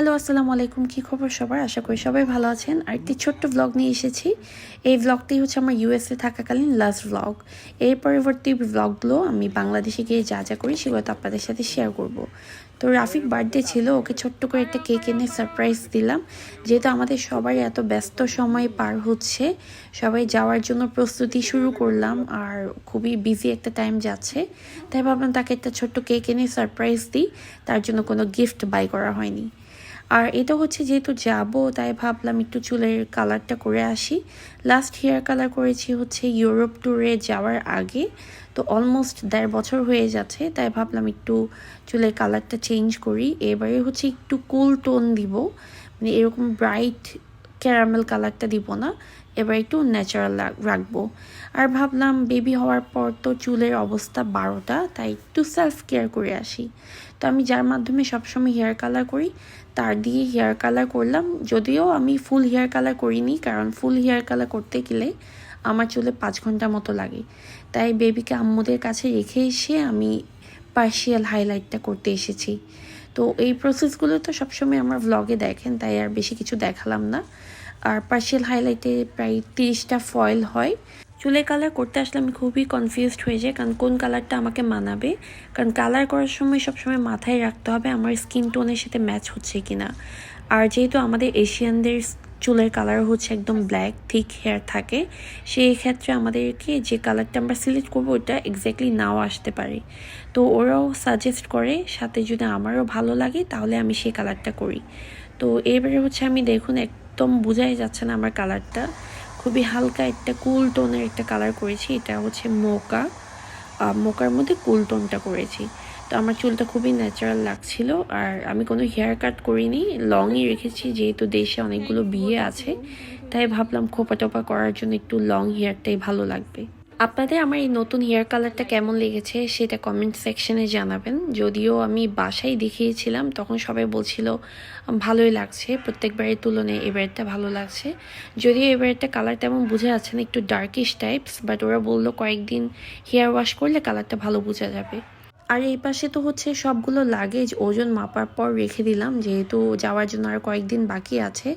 Hello, আসসালামু আলাইকুম। কী খবর সবার? আশা করি সবাই ভালো আছেন। আর একটি ছোট্ট ব্লগ নিয়ে এসেছি। এই ব্লগটি হচ্ছে আমার ইউএসএ থাকাকালীন লাস্ট ব্লগ এর পরবর্তী ব্লগগুলো আমি বাংলাদেশে গিয়ে যা যা করি সেগুলো তো আপনাদের সাথে শেয়ার করব। তো রাফিক বার্থডে ছিল, ওকে ছোট্ট করে একটা কেক এনে সারপ্রাইজ দিলাম। যেহেতু আমাদের সবাই এত ব্যস্ত সময় পার হচ্ছে, সবাই যাওয়ার জন্য প্রস্তুতি শুরু করলাম আর খুবই বিজি একটা টাইম যাচ্ছে। তাই ভাবলাম তাকে একটা ছোট্ট কেক এনে সারপ্রাইজ দিই। তার জন্য কোনো গিফট বাই করা হয়নি। আর এটা হচ্ছে যেহেতু যাব, তাই ভাবলাম একটু চুলের কালারটা করে আসি। লাস্ট হেয়ার কালার করেছি হচ্ছে ইউরোপ ট্যুরে যাওয়ার আগে। তো অলমোস্ট দেড় বছর হয়ে যাচ্ছে, তাই ভাবলাম একটু চুলের কালারটা চেঞ্জ করি। এবারে হচ্ছে একটু কুল টোন দিব মানে এরকম ব্রাইট ক্যারামেল কালারটা দিব না, এবার একটু ন্যাচারাল রাখব। আর ভাবলাম বেবি হওয়ার পর তো চুলের অবস্থা বারোটা, তাই একটু সেলফ কেয়ার করে আসি। তো আমি যার মাধ্যমে সবসময় হেয়ার কালার করি, তার দিয়ে হেয়ার কালার করলাম। যদিও আমি ফুল হেয়ার কালার করিনি, কারণ ফুল হেয়ার কালার করতে গেলে আমার চুলে পাঁচ ঘণ্টা মতো লাগে। তাই বেবিকে আম্মুদের কাছে রেখে এসে আমি পার্শিয়াল হাইলাইটটা করতে এসেছি। তো এই প্রসেসগুলো তো সবসময় আমার ভ্লগে দেখেন, তাই আর বেশি কিছু দেখালাম না। আর পার্শিয়াল হাইলাইটে প্রায় তিরিশটা ফয়েল হয়। চুলে কালার করতে আসলে আমি খুবই কনফিউজড হয়ে যাই, কারণ কোন কালারটা আমাকে মানাবে? কারণ কালার করার সময় সবসময় মাথায় রাখতে হবে আমার স্কিন টোনের সাথে ম্যাচ হচ্ছে কিনা। আর যেহেতু আমাদের এশিয়ানদের চুলের কালার হচ্ছে একদম ব্ল্যাক থিক হেয়ার থাকে। সেই ক্ষেত্রে আমাদেরকে যে কালারটা আমরা সিলেক্ট করব ওটা এক্স্যাক্টলি নাও আসতে পারে। তো ওরাও সাজেস্ট করে, সাথে যদি আমারও ভালো লাগে, তাহলে আমি সেই কালারটা করি। তো এবারে হচ্ছে আমি দেখুন, একদম বোঝাই যাচ্ছে না আমার কালারটা খুবই হালকা একটা কুল টোনের একটা কালার করেছি, এটা হচ্ছে মোকা মোকার মধ্যে কুল টোনটা করেছি। তো আমার চুলটা খুবই ন্যাচারাল লাগছিল আর আমি কোনো হেয়ার কাট করিনি লংই রেখেছি যেহেতু দেশে অনেকগুলো বিয়ে আছে, তাই ভাবলাম খোপা টোপা করার জন্য একটু লং হেয়ারটাই ভালো লাগবে। আপনাদের আমার এই নতুন হেয়ার কালারটা কেমন লেগেছে সেটা কমেন্ট সেকশনে জানাবেন। যদিও আমি বাসায় দেখিয়েছিলাম, তখন সবাই বলছিল ভালোই লাগছে, প্রত্যেকবারের তুলনায় এবারটা ভালো লাগছে। যদিও এবারটা কালার তেমন বোঝা যাচ্ছে না, একটু ডার্কিশ টাইপস বাট ওরা বলল কয়েকদিন হেয়ার ওয়াশ করলে কালারটা ভালো বোঝা যাবে। আর এই পাশে তো হচ্ছে সবগুলো লাগেজ ওজন মাপার পর রেখে দিলাম, যেহেতু যাওয়ার জন্য আর কয়েকদিন বাকি আছে।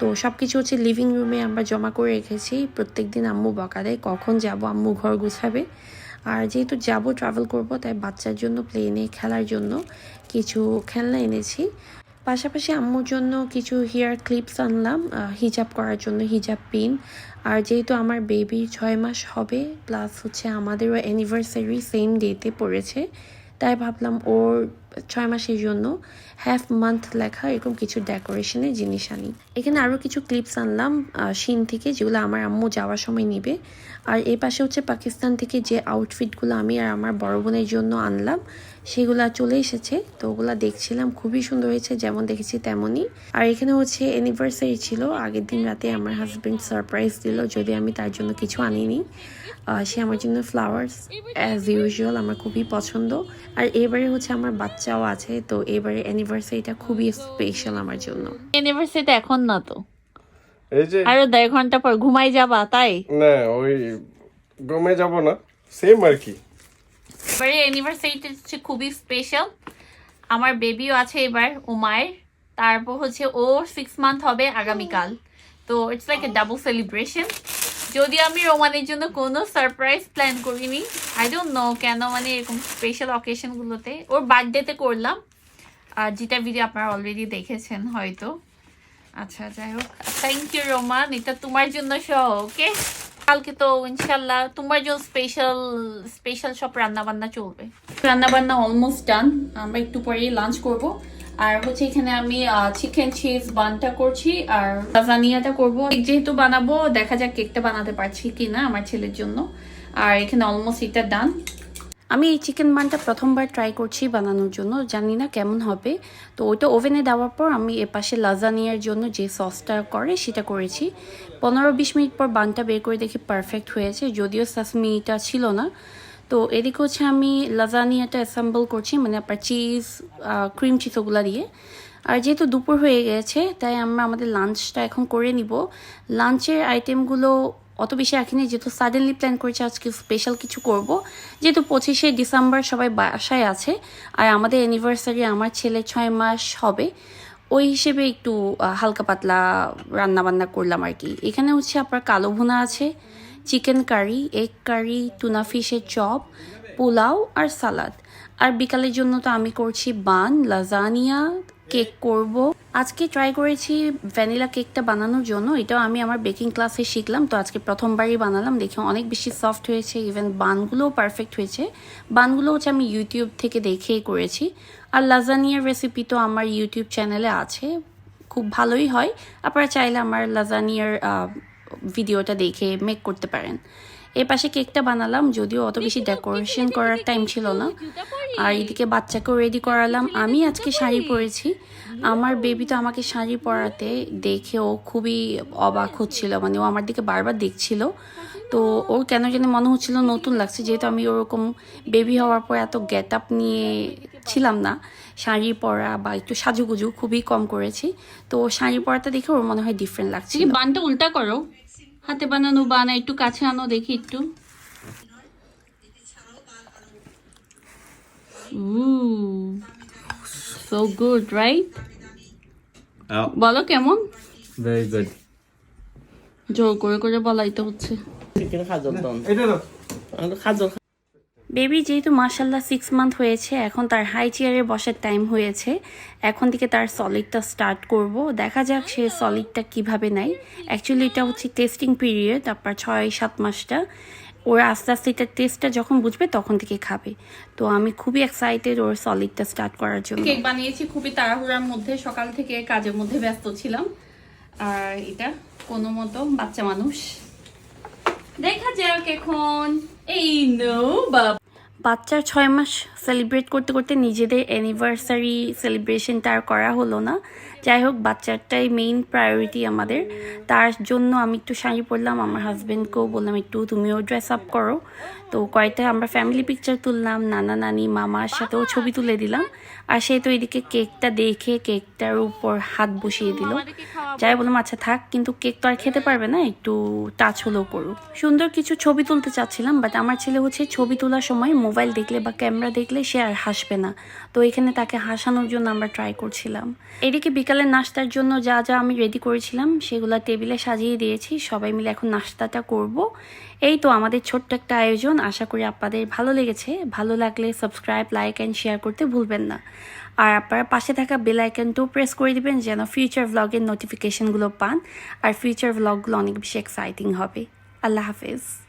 তো সব কিছু হচ্ছে লিভিং রুমে আমরা জমা করে রেখেছি। প্রত্যেক দিন আম্মু বকা দেয়, কখন যাব আম্মু ঘর গুছাবে। আর যেহেতু যাব ট্রাভেল করব, তাই বাচ্চার জন্য প্লেনে খেলার জন্য কিছু খেলনা এনেছি। পাশাপাশি আম্মুর জন্য কিছু হেয়ার ক্লিপস আনলাম হিজাব করার জন্য হিজাব পিন আর যেহেতু আমার বেবি ছয় মাস হবে প্লাস হচ্ছে আমাদেরও অ্যানিভার্সারি সেম ডেতে পড়েছে, তাই ভাবলাম ওর ছয় মাসের জন্য হ্যাফ মান্থ লেখা এরকম কিছু ডেকোরেশনের জিনিস আনি। এখানে আরও কিছু ক্লিপস আনলাম শিন থেকে, যেগুলো আমার আম্মু যাওয়ার সময় নিবে। আর এই পাশে হচ্ছে পাকিস্তান থেকে যে আউটফিটগুলো আমি আর আমার বড় বোনের জন্য আনলাম সেগুলা চলে এসেছে। তো ওগুলা দেখছিলাম খুবই সুন্দর হয়েছে যেমন দেখেছি তেমনই। আর এখানে হচ্ছে অ্যানিভার্সারি ছিল আগের দিন রাতে আমার হাজব্যান্ড সারপ্রাইজ দিল যদি আমি তার জন্য কিছু আনিনি। সে আমার জন্য ফ্লাওয়ার্স অ্যাজ ইউজুয়াল আমার খুবই পছন্দ। আর এবারে হচ্ছে আমার বাচ্চাও আছে তো এবারে অ্যানিভার্সারিটা খুবই স্পেশাল আমার জন্য। ইউনিভার্সিটি এখন না তো। এই যে আরও দেড় ঘণ্টা পর ঘুমাই যাবা তাই? না ওই গমে যাব না সেম আর কি। এবারে ইউনিভার্সিটি হচ্ছে খুবই স্পেশাল আমার বেবিও আছে এবার, উমায়ের। তারপর হচ্ছে ও সিক্স মান্থ হবে আগামীকাল। তো it's like a double celebration যদি আমি রোমানের জন্য কোনো সারপ্রাইজ প্ল্যান করিনি আই ডোন্ট নো কেন মানে এরকম স্পেশাল অকেশনগুলোতে ওর বার্থডেতে করলাম। আর যেটা ভিডিও আপনারা অলরেডি দেখেছেন হয়তো। আচ্ছা যাই হোক। Thank you Roman. এটা তোমার জন্য সহ ওকে কালকে তো ইনশাল্লাহ তোমার জন্য স্পেশাল স্পেশাল সব রান্না বান্না চলবে। রান্না বান্না অলমোস্ট ডান আমরা একটু পরেই লাঞ্চ করব। আর হচ্ছে এখানে আমি চিকেন চিজ বানটা করছি আর লাজানিয়াটা করব। যেহেতু বানাবো, দেখা যাক কেকটা বানাতে পারছি কিনা আমার ছেলের জন্য। আর এখানে অলমোস্ট এটা ডান আমি এই চিকেন বানটা প্রথমবার ট্রাই করছি বানানোর জন্য, জানি না কেমন হবে। তো ওইটা ওভেনে দেওয়ার পর আমি এপাশে লাজানিয়ার জন্য যে সসটা করে সেটা করেছি। পনেরো বিশ মিনিট পর বানটা বের করে দেখি পারফেক্ট হয়েছে, যদিও সাসমিটা ছিল না। তো এদিকে হচ্ছে আমি লাজানিয়াটা অ্যাসেম্বল করছি মানে আপনার চিজ ক্রিম চিজ ওগুলা দিয়ে। আর যেহেতু দুপুর হয়ে গেছে, তাই আমরা আমাদের লাঞ্চটা এখন করে নিব। লাঞ্চের আইটেমগুলো অত বেশি রাখিনি, যেহেতু সাডেনলি প্ল্যান করেছি আজকে স্পেশাল কিছু করব। যেহেতু পঁচিশে ডিসেম্বর সবাই বাসায় আছে, আর আমাদের অ্যানিভার্সারি আমার ছেলে ছয় মাস হবে, ওই হিসেবে একটু হালকা পাতলা রান্না বান্না করলাম আর কি। এখানে হচ্ছে আপনার কালো ভুনা আছে, chicken curry egg curry tuna ফিশের chop pulao আর সালাদ। আর বিকালের জন্য তো আমি করছি বান, লাজানিয়া, কেক করব। আজকে ট্রাই করেছি ভ্যানিলা কেকটা বানানোর জন্য। এটাও আমি আমার বেকিং ক্লাসে শিখলাম। তো আজকে প্রথমবারই বানালাম। দেখে অনেক বেশি সফট হয়েছে। ইভেন বানগুলোও পারফেক্ট হয়েছে। বানগুলো হচ্ছে আমি ইউটিউব থেকে দেখেই করেছি। আর লাজানিয়ার রেসিপি তো আমার ইউটিউব চ্যানেলে আছে। খুব ভালোই হয়। আপনারা চাইলে আমার লাজানিয়ার ভিডিওটা দেখে মেক করতে পারেন। এর পাশে কেকটা বানালাম যদিও অত বেশি ডেকোরেশন করার টাইম ছিল না। আর এদিকে বাচ্চাকেও রেডি করালাম। আমি আজকে শাড়ি পরেছি। আমার বেবি তো আমাকে শাড়ি পরাতে দেখে ও খুবই অবাক হচ্ছিল। মানে ও আমার দিকে বারবার দেখছিল। তো ওর কেন জানি মনে হচ্ছিল নতুন লাগছে। যেহেতু আমি ওরকম বেবি হওয়ার পর এত গেট আপ নিয়ে ছিলাম না শাড়ি পরা বা একটু সাজুগুজু খুবই কম করেছি। তো শাড়ি পরাটা দেখে ওর মনে হয় ডিফারেন্ট লাগছে বানটা উল্টা করো। হাতে বানানো বানা একটু কাছে আনো দেখি একটু। সো গুড রাইট বলো কেমন. জোর করে করে বলাই তো হচ্ছে না বেবি যেহেতু মার্শাল্লাহ সিক্স মান্থ হয়েছে, এখন তার হাই চেয়ারে বসার টাইম হয়েছে। এখন থেকে তার সলিডটা স্টার্ট করব। দেখা যাক সে সলিডটা কীভাবে নেয়। অ্যাকচুয়ালি এটা হচ্ছে টেস্টিং পিরিয়ড আপনার ছয় সাত মাসটা। ওরা আস্তে আস্তে এটার টেস্টটা যখন বুঝবে তখন থেকে খাবে। তো আমি খুবই এক্সাইটেড ওর সলিডটা স্টার্ট করার জন্য। কেক বানিয়েছি, খুবই তাড়াহুড়ার মধ্যে, সকাল থেকে কাজের মধ্যে ব্যস্ত ছিলাম। আর এটা কোনো মতো বাচ্চা মানুষ। দেখা যাক এখন। এই নো বাবা। বাচ্চার ছয় মাস সেলিব্রেট করতে করতে নিজেদের অ্যানিভার্সারি সেলিব্রেশনটা আর করা হলো না। যাই হোক, বাচ্চারটাই মেইন প্রায়োরিটি আমাদের। তার জন্য আমি একটু শাড়ি পরলাম, আমার হাজব্যান্ডকেও বললাম, একটু তুমিও ড্রেস আপ করো। তো কয়েকটা আমরা ফ্যামিলি পিকচার তুললাম, নানা, নানি, মামার সাথেও ছবি তুলে দিলাম। আর সে তো এদিকে কেকটা দেখে কেকটার উপর হাত বসিয়ে দিল। যাই বললাম আচ্ছা থাক, কিন্তু কেক তো আর খেতে পারবে না, একটু টাচ হলেও করুক। সুন্দর কিছু ছবি তুলতে চাচ্ছিলাম বাট আমার ছেলে হচ্ছে ছবি তোলার সময় মোবাইল দেখলে বা ক্যামেরা দেখলে সে আর হাসবে না। তো এখানে তাকে হাসানোর জন্য আমরা ট্রাই করছিলাম। এদিকে বিকালে নাস্তার জন্য যা যা আমি রেডি করেছিলাম, সেগুলো টেবিলে সাজিয়ে দিয়েছি। সবাই মিলে এখন নাস্তাটা করব। এই তো আমাদের ছোট্ট একটা আয়োজন। আশা করি আপনাদের ভালো লেগেছে। ভালো লাগলে সাবস্ক্রাইব লাইক অ্যান্ড শেয়ার করতে ভুলবেন না। আর আপনারা পাশে থাকা বেল আইকনটাও প্রেস করে দিবেন যেন ফিউচার ভ্লগের নোটিফিকেশনগুলো পান। আর ফিউচার ভ্লগগুলো অনেক বেশি এক্সাইটিং হবে। আল্লাহ হাফেজ।